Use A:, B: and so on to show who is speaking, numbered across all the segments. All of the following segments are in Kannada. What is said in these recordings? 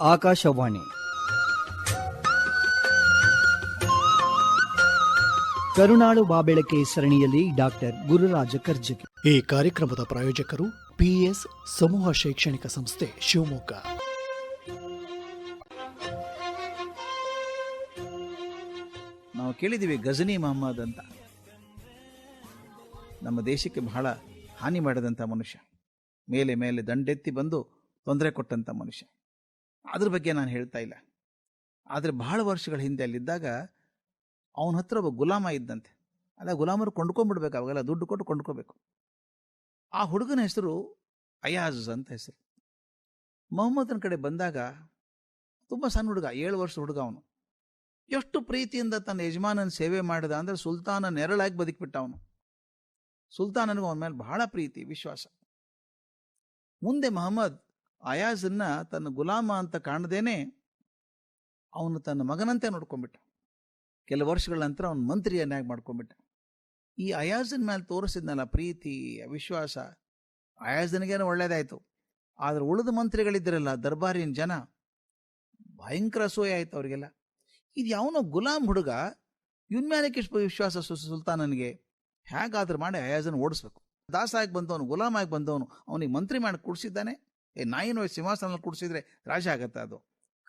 A: ಆಕಾಶವಾಣಿ. ಕರುಣಾಳು ಬಾಬೆಳಕೆ ಸರಣಿಯಲ್ಲಿ ಡಾಕ್ಟರ್ ಗುರುರಾಜ ಕರ್ಜಗಿ.
B: ಈ ಕಾರ್ಯಕ್ರಮದ ಪ್ರಾಯೋಜಕರು ಪಿಎಸ್ ಸಮೂಹ ಶೈಕ್ಷಣಿಕ ಸಂಸ್ಥೆ ಶಿವಮೊಗ್ಗ.
C: ನಾವು ಕೇಳಿದ್ದೀವಿ ಗಜನಿ ಮಹಮ್ಮದ್ ಅಂತ. ನಮ್ಮ ದೇಶಕ್ಕೆ ಬಹಳ ಹಾನಿ ಮಾಡಿದಂಥ ಮನುಷ್ಯ. ಮೇಲೆ ಮೇಲೆ ದಂಡೆತ್ತಿ ಬಂದು ತೊಂದರೆ ಕೊಟ್ಟಂಥ ಮನುಷ್ಯ. ಅದ್ರ ಬಗ್ಗೆ ನಾನು ಹೇಳ್ತಾ ಇಲ್ಲ. ಆದರೆ ಬಹಳ ವರ್ಷಗಳ ಹಿಂದೆ ಅಲ್ಲಿದ್ದಾಗ ಅವನ ಹತ್ರ ಒಬ್ಬ ಗುಲಾಮ ಇದ್ದಂತೆ. ಅಲ್ಲ ಗುಲಾಮರು ಕೊಂಡ್ಕೊಂಡ್ಬಿಡ್ಬೇಕು ಅವಾಗೆಲ್ಲ, ದುಡ್ಡು ಕೊಟ್ಟು ಕೊಂಡ್ಕೋಬೇಕು. ಆ ಹುಡುಗನ ಹೆಸರು ಅಯಾಜ್ ಅಂತ ಹೆಸರು. ಮೊಹಮ್ಮದನ ಕಡೆ ಬಂದಾಗ ತುಂಬ ಸಣ್ಣ ಹುಡುಗ, ಏಳು ವರ್ಷ ಹುಡುಗ ಅವನು. ಎಷ್ಟು ಪ್ರೀತಿಯಿಂದ ತನ್ನ ಯಜಮಾನನ ಸೇವೆ ಮಾಡಿದ ಅಂದ್ರೆ ಸುಲ್ತಾನ ನೆರಳಾಗಿ ಬದುಕಿಬಿಟ್ಟ ಅವನು. ಸುಲ್ತಾನನಿಗೂ ಅವನ ಮೇಲೆ ಬಹಳ ಪ್ರೀತಿ, ವಿಶ್ವಾಸ. ಮುಂದೆ ಮಹಮ್ಮದ್ ಅಯಾಜನ್ನ ತನ್ನ ಗುಲಾಮ ಅಂತ ಕಾಣದೇನೆ ಅವನು ತನ್ನ ಮಗನಂತೆ ನೋಡ್ಕೊಂಡ್ಬಿಟ್ಟ. ಕೆಲವು ವರ್ಷಗಳ ನಂತರ ಅವನು ಮಂತ್ರಿಯನ್ನಾಗಿ ಮಾಡ್ಕೊಂಡ್ಬಿಟ್ಟ. ಈ ಅಯಾಜನ್ ಮೇಲೆ ತೋರಿಸಿದ್ನಲ್ಲ ಪ್ರೀತಿ ವಿಶ್ವಾಸ ಅಯಾಜನಿಗೇನು ಒಳ್ಳೇದಾಯ್ತು. ಆದರೆ ಉಳಿದ ಮಂತ್ರಿಗಳಿದ್ದರಲ್ಲ ದರ್ಬಾರಿನ ಜನ, ಭಯಂಕರ ಅಸೂಯ ಆಯ್ತು ಅವರಿಗೆಲ್ಲ. ಇದು ಯಾವನೋ ಗುಲಾಮ್ ಹುಡುಗ, ಇವನ್ ಮೇಲೆ ವಿಶ್ವಾಸ ಸುಲ್ತಾನನಿಗೆ ಹೇಗಾದ್ರೂ ಮಾಡಿ ಅಯಾಜನ್ ಓಡಿಸ್ಬೇಕು. ದಾಸ ಆಗಿ ಬಂದವನು ಗುಲಾಮ್ ಆಗಿ ಬಂದವನು, ಅವನಿಗೆ ಮಂತ್ರಿ ಮಾಡಿ ಕೂಡಿಸಿದ್ದಾನೆ. ಏ, ನಾಯಿನ ಸಿಂಹಾಸನ ಕೂಡಿಸಿದ್ರೆ ರಾಜ ಆಗತ್ತೆ ಅದು?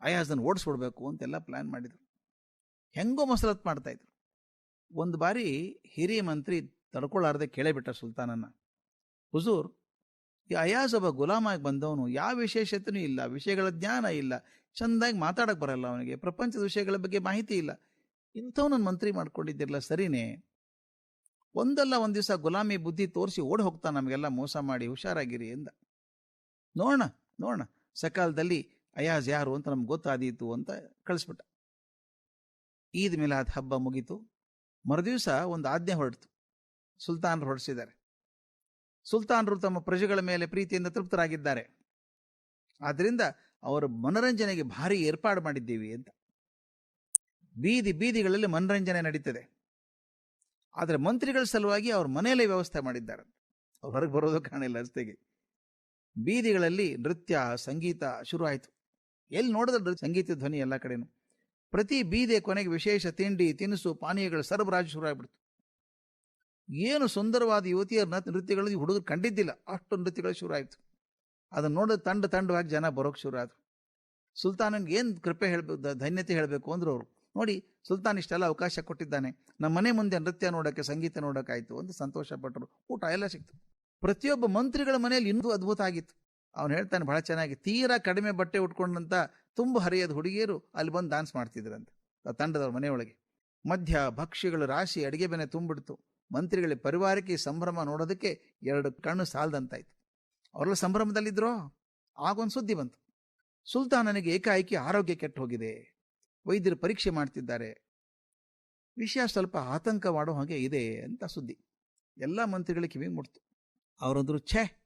C: ಅಯಾಸನ್ ಓಡಿಸ್ಬಿಡ್ಬೇಕು ಅಂತೆಲ್ಲ ಪ್ಲಾನ್ ಮಾಡಿದ್ರು. ಹೆಂಗೋ ಮಸರತ್ ಮಾಡ್ತಾ ಇದ್ರು. ಒಂದು ಬಾರಿ ಹಿರಿಯ ಮಂತ್ರಿ ತಡ್ಕೊಳ್ಳಾರ್ದೆ ಕೇಳೇಬಿಟ್ಟ ಸುಲ್ತಾನನ್ನ. ಹುಜೂರ್, ಈ ಅಯಾಜ್ ಒಬ್ಬ ಗುಲಾಮಾಗಿ ಬಂದವನು ಯಾವ ವಿಶೇಷತೆಯೂ ಇಲ್ಲ, ವಿಷಯಗಳ ಜ್ಞಾನ ಇಲ್ಲ, ಚೆಂದಾಗಿ ಮಾತಾಡಕ್ ಬರಲ್ಲ ಅವನಿಗೆ, ಪ್ರಪಂಚದ ವಿಷಯಗಳ ಬಗ್ಗೆ ಮಾಹಿತಿ ಇಲ್ಲ. ಇಂಥವನನ್ನು ಮಂತ್ರಿ ಮಾಡ್ಕೊಂಡಿದ್ದಿರಲ್ಲ ಸರಿನೇ? ಒಂದಲ್ಲ ಒಂದು ದಿವಸ ಗುಲಾಮಿ ಬುದ್ಧಿ ತೋರಿಸಿ ಓಡಿ ಹೋಗ್ತಾನೆ ನಮಗೆಲ್ಲ ಮೋಸ ಮಾಡಿ, ಹುಷಾರಾಗಿರಿ ಎಂದ. ನೋಡೋಣ ನೋಡೋಣ. ಸಕಾಲದಲ್ಲಿ ಅಯಾಜ್ ಯಾರು ಅಂತ ನಮ್ಗೆ ಗೊತ್ತಾದೀತು ಅಂತ ಕಳಿಸ್ಬಿಟ್ಟ. ಈದ್ ಮಿಲಾದ್ ಹಬ್ಬ ಮುಗೀತು. ಮರುದಿವಸ ಒಂದು ಆಜ್ಞೆ ಹೊರಡ್ತು. ಸುಲ್ತಾನರು ಹೊರಡಿಸಿದ್ದಾರೆ. ಸುಲ್ತಾನರು ತಮ್ಮ ಪ್ರಜೆಗಳ ಮೇಲೆ ಪ್ರೀತಿಯಿಂದ ತೃಪ್ತರಾಗಿದ್ದಾರೆ. ಆದ್ರಿಂದ ಅವರ ಮನರಂಜನೆಗೆ ಭಾರಿ ಏರ್ಪಾಡು ಮಾಡಿದ್ದೀವಿ ಅಂತ. ಬೀದಿ ಬೀದಿಗಳಲ್ಲಿ ಮನರಂಜನೆ ನಡೀತದೆ. ಆದರೆ ಮಂತ್ರಿಗಳ ಸಲುವಾಗಿ ಅವ್ರ ಮನೆಯಲ್ಲೇ ವ್ಯವಸ್ಥೆ ಮಾಡಿದ್ದಾರೆ ಅವ್ರು ಹೊರಗೆ ಬರೋದು ಕಾಣಿಲ್ಲ ರಸ್ತೆಗೆ ಬೀದಿಗಳಲ್ಲಿ ನೃತ್ಯ, ಸಂಗೀತ ಶುರು ಆಯಿತು ಎಲ್ಲಿ ನೋಡಿದ್ರೆ ಸಂಗೀತ, ಧ್ವನಿ ಎಲ್ಲ ಕಡೆನೂ. ಪ್ರತಿ ಬೀದಿಯ ಕೊನೆಗೆ ವಿಶೇಷ ತಿಂಡಿ, ತಿನಿಸು, ಪಾನೀಯಗಳ ಸರಬರಾಜು ಶುರು ಆಗ್ಬಿಡ್ತು ಏನು ಸುಂದರವಾದ ಯುವತಿಯರ ನೃತ್- ನೃತ್ಯಗಳು ಹುಡುಗರು ಕಂಡಿದ್ದಿಲ್ಲ. ಅಷ್ಟು ನೃತ್ಯಗಳು ಶುರು ಆಯಿತು ಅದನ್ನ ನೋಡಿದ ತಂಡ ತಂಡವಾಗಿ ಜನ ಬರೋಕ್ ಶುರು ಆದ್ರು ಸುಲ್ತಾನನ್ಗೆ ಏನು ಕೃಪೆ ಹೇಳಬೇಕು ಧನ್ಯತೆ ಹೇಳಬೇಕು ಅಂದ್ರು ಅವರು. ನೋಡಿ, ಸುಲ್ತಾನ್ ಇಷ್ಟೆಲ್ಲ ಅವಕಾಶ ಕೊಟ್ಟಿದ್ದಾನೆ. ನಮ್ಮ ಮನೆ ಮುಂದೆ ನೃತ್ಯ ನೋಡೋಕ್ಕೆ, ಸಂಗೀತ ನೋಡೋಕ್ಕಾಯಿತು ಅಂತ ಸಂತೋಷಪಟ್ಟರು. ಊಟ ಎಲ್ಲ ಸಿಕ್ತು. ಪ್ರತಿಯೊಬ್ಬ ಮಂತ್ರಿಗಳ ಮನೆಯಲ್ಲಿ ಇನ್ನೂ ಅದ್ಭುತ ಆಗಿತ್ತು. ಅವನು ಹೇಳ್ತಾನೆ, ಬಹಳ ಚೆನ್ನಾಗಿ. ತೀರಾ ಕಡಿಮೆ ಬಟ್ಟೆ ಉಟ್ಕೊಂಡಂತ ತುಂಬ ಹರಿಯದ ಹುಡುಗಿಯರು ಅಲ್ಲಿ ಬಂದು ಡಾನ್ಸ್ ಮಾಡ್ತಿದ್ರಂತೆ, ಆ ತಂಡದವ್ರ ಮನೆಯೊಳಗೆ. ಮಧ್ಯ ಭಕ್ಷ್ಯಗಳು ರಾಶಿ ಅಡಿಗೆ ಬೆನೆ ತುಂಬಿಡ್ತು. ಮಂತ್ರಿಗಳ ಪರಿವಾರಕ್ಕೆ ಸಂಭ್ರಮ ನೋಡೋದಕ್ಕೆ ಎರಡು ಕಣ್ಣು ಸಾಲದಂತಾಯ್ತು. ಅವರೆಲ್ಲ ಸಂಭ್ರಮದಲ್ಲಿದ್ರೋ? ಆಗೊಂದು ಸುದ್ದಿ ಬಂತು. ಸುಲ್ತಾನನಿಗೆ ಏಕಾಏಕಿ ಆರೋಗ್ಯ ಕೆಟ್ಟು ಹೋಗಿದೆ ವೈದ್ಯರು ಪರೀಕ್ಷೆ ಮಾಡ್ತಿದ್ದಾರೆ. ವಿಷಯ ಸ್ವಲ್ಪ ಆತಂಕ ಮಾಡೋ ಹಾಗೆ ಇದೆ ಅಂತ ಸುದ್ದಿ. ಎಲ್ಲ ಮಂತ್ರಿಗಳಿಗೆ ಕಿವಿ ಮುಟ್ತು ಅವರಂದ್ರು, ಛೇ,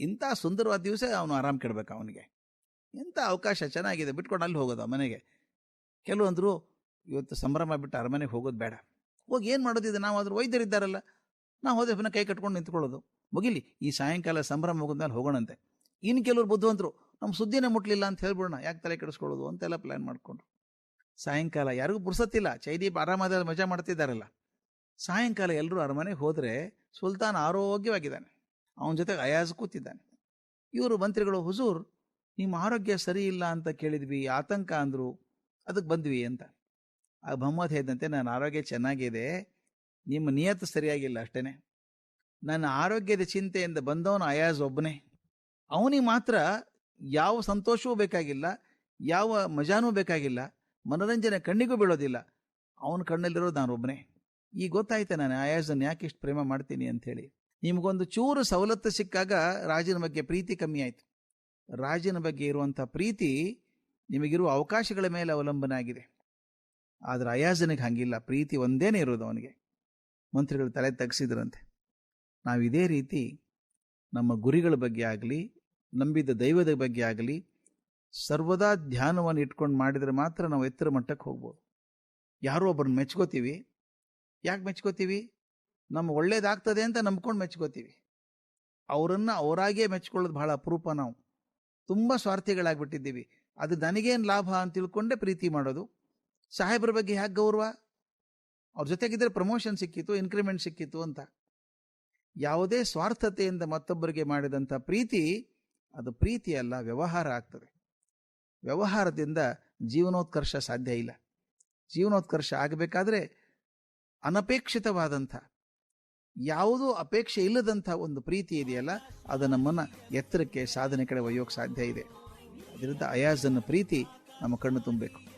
C: ಇಂಥ ಸುಂದರವಾದ ದಿವಸ ಅವನು ಆರಾಮ್ ಕೆಡ್ಬೇಕು ಅವನಿಗೆ. ಎಂಥ ಅವಕಾಶ ಚೆನ್ನಾಗಿದೆ, ಬಿಟ್ಕೊಂಡು ಅಲ್ಲಿ ಹೋಗೋದು ಮನೆಗೆ. ಕೆಲವಂದ್ರು, ಇವತ್ತು ಸಂಭ್ರಮ ಬಿಟ್ಟು ಅರಮನೆಗೆ ಹೋಗೋದು ಬೇಡ. ಹೋಗಿ ಏನು ಮಾಡೋದಿದೆ? ನಾವು ಅದ್ರ ವೈದ್ಯರಿದ್ದಾರಲ್ಲ ನಾವು ಹೋದ ಪುನಃ ಕೈ ಕಟ್ಕೊಂಡು ನಿಂತ್ಕೊಳ್ಳೋದು. ಮುಗಿಲಿ, ಈ ಸಾಯಂಕಾಲ ಸಂಭ್ರಮ ಹೋಗೋದ್ಮೇಲೆ ಹೋಗೋಣಂತೆ. ಇನ್ನು ಕೆಲವರು ಬುದ್ಧಿವಂತರು, ನಮ್ಮ ಸುದ್ದಿನೇ ಮುಟ್ಲಿಲ್ಲ ಅಂತ ಹೇಳ್ಬಿಡೋಣ. ಯಾಕೆ ತಲೆ ಕೆಡಿಸ್ಕೊಳ್ಳೋದು? ಅಂತೆಲ್ಲ ಪ್ಲ್ಯಾನ್ ಮಾಡ್ಕೊಂಡ್ರು ಸಾಯಂಕಾಲ ಯಾರಿಗೂ ಪುರ್ಸತ್ತಿಲ್ಲ. ಚೈದೀಪ್ ಆರಾಮಾದ ಮಜಾ ಮಾಡ್ತಿದ್ದಾರಲ್ಲ. ಸಾಯಂಕಾಲ ಎಲ್ಲರೂ ಅರಮನೆಗೆ ಹೋದರೆ ಸುಲ್ತಾನ್ ಆರೋಗ್ಯವಾಗಿದ್ದಾನೆ. ಅವನ ಜೊತೆಗೆ ಅಯಾಜ್ ಕೂತಿದ್ದಾನೆ. ಇವರು ಮಂತ್ರಿಗಳು, ಹುಜೂರ್, ನಿಮ್ಮ ಆರೋಗ್ಯ ಸರಿ ಇಲ್ಲ ಅಂತ ಕೇಳಿದ್ವಿ, ಆತಂಕ ಅಂದರು ಅದಕ್ಕೆ ಬಂದ್ವಿ ಅಂತ. ಆ ಮೊಹಮ್ಮದ್ ಹೇಳಿದಂತೆ, ನನ್ನ ಆರೋಗ್ಯ ಚೆನ್ನಾಗಿದೆ, ನಿಮ್ಮ ನಿಯತ್ತು ಸರಿಯಾಗಿಲ್ಲ ಅಷ್ಟೇ ನನ್ನ ಆರೋಗ್ಯದ ಚಿಂತೆಯಿಂದ ಬಂದವನು ಅಯಾಜ್ ಒಬ್ಬನೇ. ಅವನಿಗೆ ಮಾತ್ರ ಯಾವ ಸಂತೋಷವೂ ಬೇಕಾಗಿಲ್ಲ, ಯಾವ ಮಜಾನೂ ಬೇಕಾಗಿಲ್ಲ, ಮನೋರಂಜನೆ ಕಣ್ಣಿಗೂ ಬೀಳೋದಿಲ್ಲ. ಅವನ ಕಣ್ಣಲ್ಲಿರೋದು ನಾನು ಒಬ್ಬನೇ ಈಗ ಗೊತ್ತಾಯ್ತು, ನಾನು ಅಯಾಜನ್ನು ಯಾಕೆ ಇಷ್ಟು ಪ್ರೇಮ ಮಾಡ್ತೀನಿ ಅಂಥೇಳಿ ನಿಮಗೊಂದು ಚೂರು ಸವಲತ್ತು ಸಿಕ್ಕಾಗ ರಾಜನ ಬಗ್ಗೆ ಪ್ರೀತಿ ಕಮ್ಮಿ ಆಯಿತು. ರಾಜನ ಬಗ್ಗೆ ಇರುವಂಥ ಪ್ರೀತಿ ನಿಮಗಿರುವ ಅವಕಾಶಗಳ ಮೇಲೆ ಅವಲಂಬನೆ ಆಗಿದೆ. ಆದರೆ ಅಯಾಜನಿಗೆ ಹಂಗಿಲ್ಲ. ಪ್ರೀತಿ ಒಂದೇನೇ ಇರೋದು ಅವನಿಗೆ. ಮಂತ್ರಿಗಳು ತಲೆ ತಗ್ಸಿದ್ರಂತೆ. ನಾವು ಇದೇ ರೀತಿ ನಮ್ಮ ಗುರಿಗಳ ಬಗ್ಗೆ ಆಗಲಿ, ನಂಬಿದ ದೈವದ ಬಗ್ಗೆ ಆಗಲಿ, ಸರ್ವದಾ ಧ್ಯಾನವನ್ನು ಇಟ್ಕೊಂಡು ಮಾಡಿದರೆ ಮಾತ್ರ ನಾವು ಎತ್ತರ ಮಟ್ಟಕ್ಕೆ ಹೋಗ್ಬೋದು. ಯಾರೋ ಒಬ್ಬರನ್ನ ಮೆಚ್ಕೋತೀವಿ. ಯಾಕೆ ಮೆಚ್ಕೋತೀವಿ? ನಮ್ಮ ಒಳ್ಳೇದಾಗ್ತದೆ ಅಂತ ನಂಬ್ಕೊಂಡು ಮೆಚ್ಕೋತೀವಿ. ಅವರನ್ನು ಅವರಾಗೇ ಮೆಚ್ಕೊಳ್ಳೋದು ಬಹಳ ಅಪರೂಪ ನಾವು. ತುಂಬ ಸ್ವಾರ್ಥಿಗಳಾಗ್ಬಿಟ್ಟಿದ್ದೀವಿ. ಅದು ನನಗೇನು ಲಾಭ ಅಂತ ತಿಳ್ಕೊಂಡೇ ಪ್ರೀತಿ ಮಾಡೋದು. ಸಾಹೇಬ್ರ ಬಗ್ಗೆ ಹ್ಯಾಕ್ ಗೌರವ? ಅವ್ರ ಜೊತೆಗಿದ್ರೆ ಪ್ರಮೋಷನ್ ಸಿಕ್ಕಿತ್ತು ಇನ್ಕ್ರಿಮೆಂಟ್ ಸಿಕ್ಕಿತು ಅಂತ. ಯಾವುದೇ ಸ್ವಾರ್ಥತೆಯಿಂದ ಮತ್ತೊಬ್ಬರಿಗೆ ಮಾಡಿದಂಥ ಪ್ರೀತಿ, ಅದು ಪ್ರೀತಿ ಅಲ್ಲ, ವ್ಯವಹಾರ ಆಗ್ತದೆ. ವ್ಯವಹಾರದಿಂದ ಜೀವನೋತ್ಕರ್ಷ ಸಾಧ್ಯ ಇಲ್ಲ. ಜೀವನೋತ್ಕರ್ಷ ಆಗಬೇಕಾದ್ರೆ ಅನಪೇಕ್ಷಿತವಾದಂಥ ಯಾವುದೂ ಅಪೇಕ್ಷೆ ಇಲ್ಲದಂಥ ಒಂದು ಪ್ರೀತಿ ಇದೆಯಲ್ಲ, ಅದು ನಮ್ಮನ್ನು ಎತ್ತರಕ್ಕೆ ಸಾಧನೆ ಕಡೆ ಒಯ್ಯೋಕೆ ಸಾಧ್ಯ ಇದೆ. ಅದರಿಂದ ಅಯಾಜನ ಪ್ರೀತಿ ನಮ್ಮ ಕಣ್ಣು ತುಂಬಬೇಕು.